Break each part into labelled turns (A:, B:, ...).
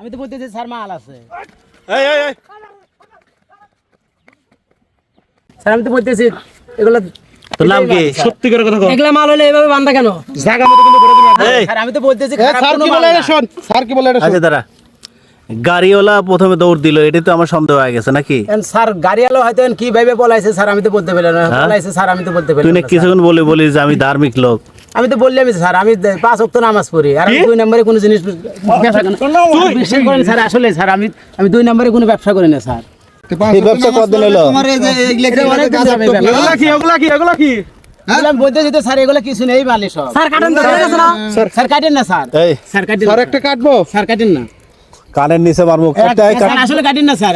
A: আমি তো বলতেছি স্যার মাল আছে।
B: এই এই এই।
A: স্যার আমি তো বলতেছি এগুলো
C: তোর নাম কি?
B: সত্যি করে কথা কও।
A: এগুলা মাল হলে কেন?
B: জায়গা মতো কিন্তু ভরে দিবেন
C: এই।
A: স্যার আমি তো বলতেছি
B: স্যার কি বলে এটা শোন স্যার কি বলে এটা শোন।
C: আচ্ছা দাঁড়া। গাড়িওয়ালা প্রথমে দৌড় দিল এটা তো আমার সন্দেহ হয়ে গেছে নাকি?
A: স্যার গাড়ি আলো হয়তো কি ভাবে বলাইছে স্যার আমি তো বলতে পারলাম না।
C: হ্যাঁ?
A: বলাইছে স্যার আমি তো বলতে পারলাম
C: কিছুক্ষণ বলে বলিস যে আমি ধার্মিক লোক।
A: আমি তো বললাম স্যার আমি পাঁচ অক্ত নামাজ পড়ি। আর দুই নম্বরে কোনো জিনিস ব্যবসা করি বিশ্বাস করেন স্যার আসলে স্যার আমি আমি দুই নম্বরে কোনো ব্যবসা করি না স্যার।
C: ব্যবসা কতদিন হলো।
B: এগুলা কি এগুলা কি
A: বলতে যেতে স্যার এগুলো কিছু নেই মালে সব। স্যার কাটেন না স্যার কাটেন না। Sir sir. কাটেন
B: স্যার একটা কাটবো?
A: স্যার কাটেন না।
C: কানের নিচে মারবো
A: আসলে কাটেন না স্যার।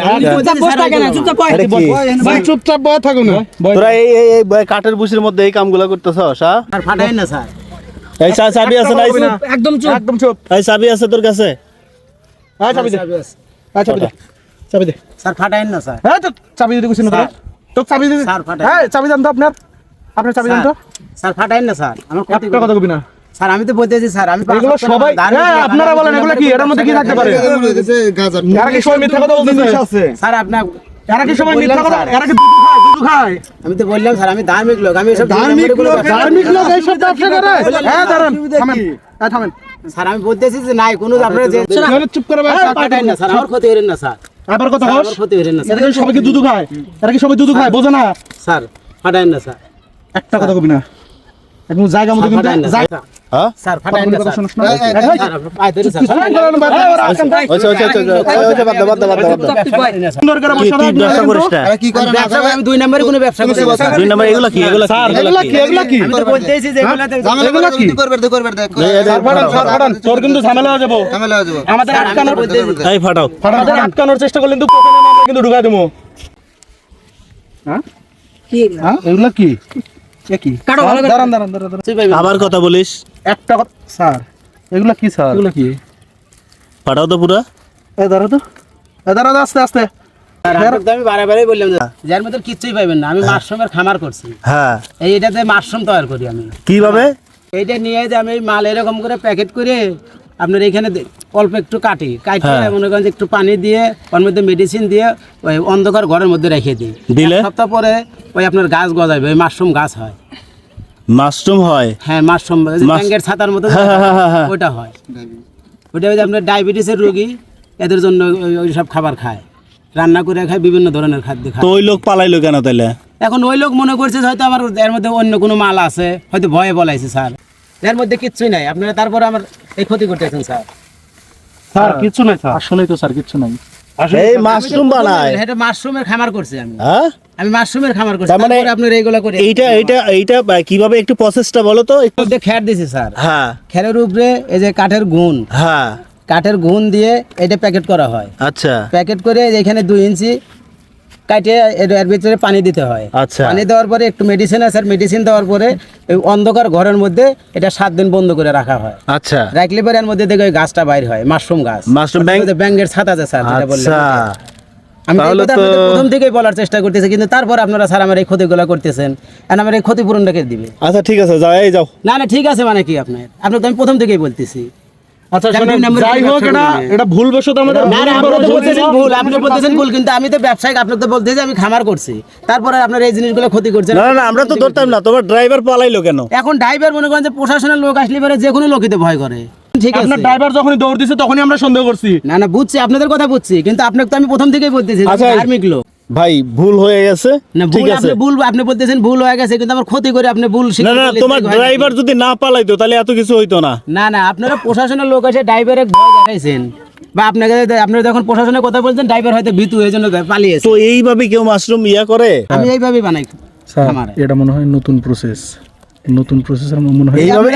B: চুপচাপ বয় থাকো না।
C: তোরা এই এই- এই কাঠের বুসির মধ্যে এই কামগুলো করতেছস হ্যাঁ
A: ফাটাইন না স্যার।
C: এই চাবি আছে না
A: একদম চুপ।
B: একদম চুপ।
C: এই চাবি আছে তোর কাছে?
B: হ্যাঁ চাবি দে। হ্যাঁ চাবি দে। চাবি দে।
A: স্যার ফাটাইন না স্যার।
B: হ্যাঁ তো চাবি দিতে কইছিস না। তো চাবি দিতে
A: স্যার, ফাটাই।
B: হ্যাঁ চাবি দাম তো আপনার। আপনার চাবি দাম তো।
A: স্যার ফাটাইন না স্যার। আমার
B: একটা কথা কবি না।
A: স্যার আমি তো বলতেছি স্যার আমি
B: এগুলো সবাই হ্যাঁ আপনারা বলেন এগুলো কি? এর মধ্যে কি থাকতে পারে? এরা কি সবাই মিথ্যা কথা বলতেছে
A: স্যার আপনার
B: এরা কি সবাই মিথ্যা কথা এরা কি দুধ খায়? দুধ খায়
A: আমি তো বললাম স্যার আমি ধার্মিক লোক আমি এসব
B: ধার্মিক লোক। ধার্মিক লোক এইসব ব্যবসা করে। হ্যাঁ দাঁড়ান থামেন হ্যাঁ থামেন।
A: স্যার আমি বলতেছি যে নাই কোনো আপনারা যে
B: চুপ করে
A: না স্যার আমার ক্ষতি করেন না স্যার।
B: আবার কথা কস
A: ক্ষতি করেন না
B: এরা
A: স্যার।
B: কি দুধ খায়? এরা কি সবাই দুধ খায়? বোঝে না?
A: স্যার না স্যার।
B: একটা কথা কবি না। একদম জায়গা মতো কিন্তু
C: হ্যাঁ।
B: হ্যাঁ, হয়ে আটকানোর চেষ্টা করলে কিন্তু ঢুকাই দেবো হ্যাঁ হ্যাঁ এগুলা কি দাঁড়ান দাঁড়ান দাঁড়ান
C: আবার কথা বলিস?
B: একটা কথা স্যার এগুলা কি স্যার? এগুলা কি?
C: ফাটাও তো পুরা।
B: এ দাঁড়া তো। এ দাঁড়া আস্তে আস্তে।
A: আমি বারে বারে বললাম যার মধ্যে কিচ্ছুই পাইবেন না আমি মাশরুমের খামার করছি।
C: হ্যাঁ।
A: এই এটাতে মাশরুম তৈরি করি আমি।
C: কীভাবে?
A: এইটা নিয়ে যে আমি মাল এরকম করে প্যাকেট করে আপনার এখানে অল্প একটু কাটি। কাটি
C: হ্যাঁ।
A: মনে করেন একটু পানি দিয়ে ওর মধ্যে মেডিসিন দিয়ে ওই অন্ধকার ঘরের মধ্যে রেখে দিই।
C: দিলে?
A: সপ্তাহ পরে ওই আপনার গাছ গজাবে ওই মাশরুম গাছ হয়।
C: মাশরুম হয়?
A: হ্যাঁ মাশরুম ব্যাঙ্গের ছাতার মতো
C: হ্যাঁ, হ্যাঁ, হ্যাঁ, হ্যাঁ।
A: ওইটা ওই আপনার ডায়াবেটিসের রোগী এদের জন্য ওই- সব খাবার খায়। রান্না করে খায় বিভিন্ন ধরনের খাদ্য খায়।
C: তো ওই লোক পালাইলো কেন তাইলে?
A: এখন ওই লোক মনে করছে হয়তো আমার এর মধ্যে অন্য কোনো মাল আছে হয়তো ভয়ে বলাইছে স্যার। এর মধ্যে কিচ্ছুই নাই। আপনারা তারপরে আমার এই ক্ষতি করতেছেন স্যার।
B: স্যার কিছু নাই স্যার। আসলেই তো স্যার কিছু নাই।
C: এই মাশরুম বানায়
A: এটা মাশরুমের খামার করছি আমি।
C: হ্যাঁ?
A: আমি মাশরুমের খামার করছি
C: মানে
A: আপনার এইগুলা করে
C: এইটা এইটা এইটা কীভাবে একটু প্রসেসটা বলো তো? একটু
A: খ্যার দিছি স্যার।
C: হ্যাঁ।
A: খ্যারের উপরে এই যে কাঠের গুণ।
C: হ্যাঁ।
A: কাঠের গুণ দিয়ে এটা প্যাকেট করা হয়।
C: আচ্ছা।
A: প্যাকেট করে এখানে দুই ইঞ্চি কাটে এর ভিতরে পানি দিতে হয়।
C: আচ্ছা।
A: পানি দেওয়ার পরে একটু মেডিসিন আছে মেডিসিন দেওয়ার পরে অন্ধকার ঘরের মধ্যে এটা সাত দিন বন্ধ করে রাখা হয়।
C: আচ্ছা।
A: রাখলে পরে এর মধ্যে দেখে গাছটা বাইর হয় মাশরুম গাছ।
C: মাশরুম
A: ব্যাঙ্গের ছাতা আছে স্যার যেটা বললেন
C: আচ্ছা।
A: আমি প্রথম থেকেই বলার চেষ্টা করতেছি কিন্তু তারপর আপনারা স্যার আমার এই ক্ষতিগুলো করতেছেন আর আমার এই ক্ষতিপূরণটা কে দিবে।
C: আচ্ছা ঠিক আছে যাও এই যাও।
A: না না ঠিক আছে মানে কি আপনার তো আমি প্রথম থেকেই বলতেছি।
B: আচ্ছা
A: যার
B: শোনেন, যাই হোক এটা এটা ভুল বশত আমাদের
A: না না
B: ভুল
A: আপনি বলতেছেন ভুল আপনি বলতেছেন ভুল কিন্তু আমি তো ব্যবসায়িক আপনাকে তো বলতেছি আমি খামার করছি। তারপরে আপনার এই জিনিসগুলো ক্ষতি করছেন
C: না আমরা তো ধরতাম না তোমার ড্রাইভার পালাইলো কেন?
A: এখন ড্রাইভার মনে করেন যে প্রশাসনের লোক আসলে পরে যে কোনো লোকই ভয় করে। ঠিক আছে।
B: আপনার ড্রাইভার যখনই দৌড় দিছে তখনই আমরা সন্দেহ করছি।
A: না না বুঝছি আপনাদের কথা বুঝছি কিন্তু আপনাকে তো আমি প্রথম থেকেই বলতেছি যে
C: আচ্ছা।
A: ধার্মিক লোক।
C: ভাই ভুল হয়ে গেছে।
A: না
C: ঠিক
A: ভুল
C: আছে।
A: আপনি ভুল আপনি বলতেছেন ভুল হয়ে গেছে কিন্তু আমার ক্ষতি করে আপনি ভুল
C: না না তোমার? ড্রাইভার যদি না পালাইতো তাহলে এত কিছু হইতো না।
A: না না আপনারা প্রশাসনের লোক এসে ড্রাইভারে ভয় দেখাইছেন। বা আপনাকে আপনারা যখন প্রশাসনের কথা বলছেন ড্রাইভার হয়তো ভীতু এই জন্য পালিয়েছে।
C: তো এইভাবে কেউ মাশরুম ইয়া করে?
A: আমি এইভাবেই বানাই।
B: এটা মনে হয় নতুন প্রসেস নতুন প্রসেস মনে হয়
C: এইভাবে।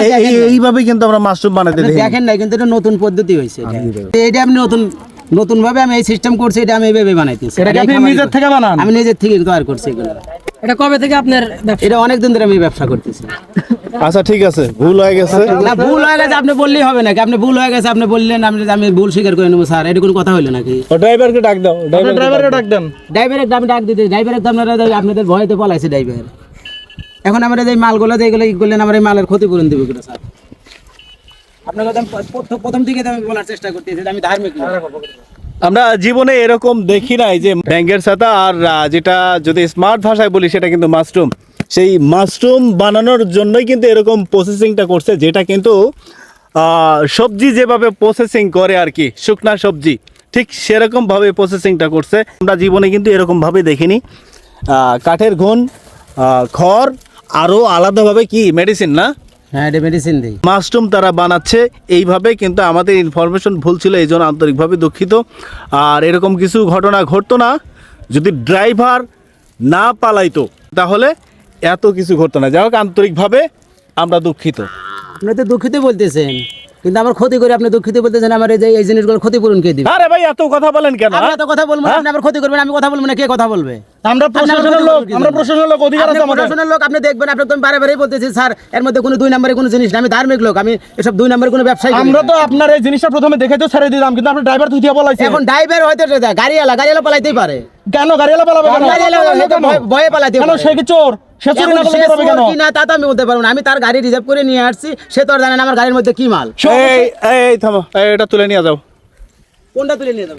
C: এইভাবে কিন্তু আমরা মাশরুম বানাতে
A: দেখেন না কিন্তু এটা নতুন পদ্ধতি হয়েছে। এটা আপনি নতুন নতুন ভাবে আমি এই সিস্টেম করছি এটা আমি এইভাবে বানাইতেছি।
B: এটা কি আপনি নিজের থেকে বানান?
A: আমি নিজের থেকে তৈরি করছি এগুলো।
D: এটা কবে থেকে আপনার ব্যবসা?
A: এটা অনেক দিন ধরে আমি ব্যবসা করতেছি।
C: আচ্ছা ঠিক আছে ভুল হয়ে গেছে।
A: না ভুল হয়ে গেছে আপনি বললেই হবে নাকি? আপনি ভুল হয়ে গেছে আপনি বললেন আপনি আমি ভুল স্বীকার করে নেব স্যার এটা কোনো কথা হইল নাকি?
C: ও ড্রাইভারকে ডাক দাও ড্রাইভার
B: ড্রাইভারকে ডাক দেন।
A: ড্রাইভারের দাম ডাক দিতে ড্রাইভারের দাম আপনারা আপনাদের ভয়তে পলাইছে ড্রাইভার। এখন আমরা যে মালগুলো যেগুলো ই করলেন আমার এই মালের ক্ষতিপূরণ দেবে কিনা স্যার? আমি প্রথম- থেকে আমি বলার চেষ্টা করতেছি আমি ধার্মিক
C: আমরা জীবনে এরকম দেখি নাই যে ব্যাঙ্গের ছাতা আর যেটা যদি স্মার্ট ভাষায় বলি সেটা কিন্তু মাশরুম সেই মাশরুম বানানোর জন্যই কিন্তু এরকম প্রসেসিংটা করছে যেটা কিন্তু সবজি যেভাবে প্রসেসিং করে আর কি শুকনা সবজি ঠিক সেরকমভাবে প্রসেসিংটা করছে। আমরা জীবনে কিন্তু এরকমভাবে দেখিনি। কাঠের আহ, খড় আরও আলাদাভাবে কি মেডিসিন না?
A: হ্যাঁ এটা মেডিসিন দিই।
C: মাশরুম তারা বানাচ্ছে এইভাবে কিন্তু আমাদের ইনফরমেশন ভুল ছিল এই জন্য আন্তরিকভাবে দুঃখিত। আর এরকম কিছু ঘটনা ঘটতো না যদি ড্রাইভার না পালাইতো তাহলে এত কিছু ঘটতো না। যাই হোক আন্তরিকভাবে আমরা দুঃখিত।
A: আপনি তো দুঃখিত বলতেছেন কিন্তু আমার ক্ষতি করে আপনি দুঃখিত বলতেছেন আমার এই যে এই জিনিসগুলো ক্ষতিপূরণ কে দিবে?
C: আরে ভাই এত কথা বলেন কেন
A: আপনি
C: হ্যাঁ?
A: এত কথা বলবেন আপনি আবার ক্ষতি করবেন আমি কথা বলব না কে কথা বলবে?
B: আমরা প্রশাসনের লোক আমরা প্রশাসনের লোক অধিকার আছে আমাদের।
A: প্রশাসনের লোক আপনি দেখবেন আপনি তো আমি বারে বারেই বলতেছি স্যার এর মধ্যে কোনো দুই নম্বরে কোনো জিনিস না আমি ধার্মিক লোক আমি এসব দুই নম্বরে কোনো ব্যবসায়ী
B: আমরা তো আপনার এই জিনিসটা প্রথমে দেখে তো ছেড়ে দিলাম কিন্তু আপনি ড্রাইভার তুই দিয়ে
A: এখন ড্রাইভার হয়তো গাড়িওয়ালা গাড়িওয়ালা পালাইতেই পারে।
B: কেন গাড়িওয়ালা পালাবে কেন?
A: গাড়িওয়ালা হয়তো ভয়-
B: কেন সে কি চোর? সে চুরি না করলে
A: সে
B: কেন?
A: চোর তা তো আমি বলতে পারব না আমি তার গাড়ি রিজার্ভ করে নিয়ে আসছি সে তো আর জানে না আমার গাড়ির মধ্যে কি মাল।
C: এই এই থামো এটা তুলে নিয়ে যাও।
A: কোনটা তুলে নিয়ে যাব?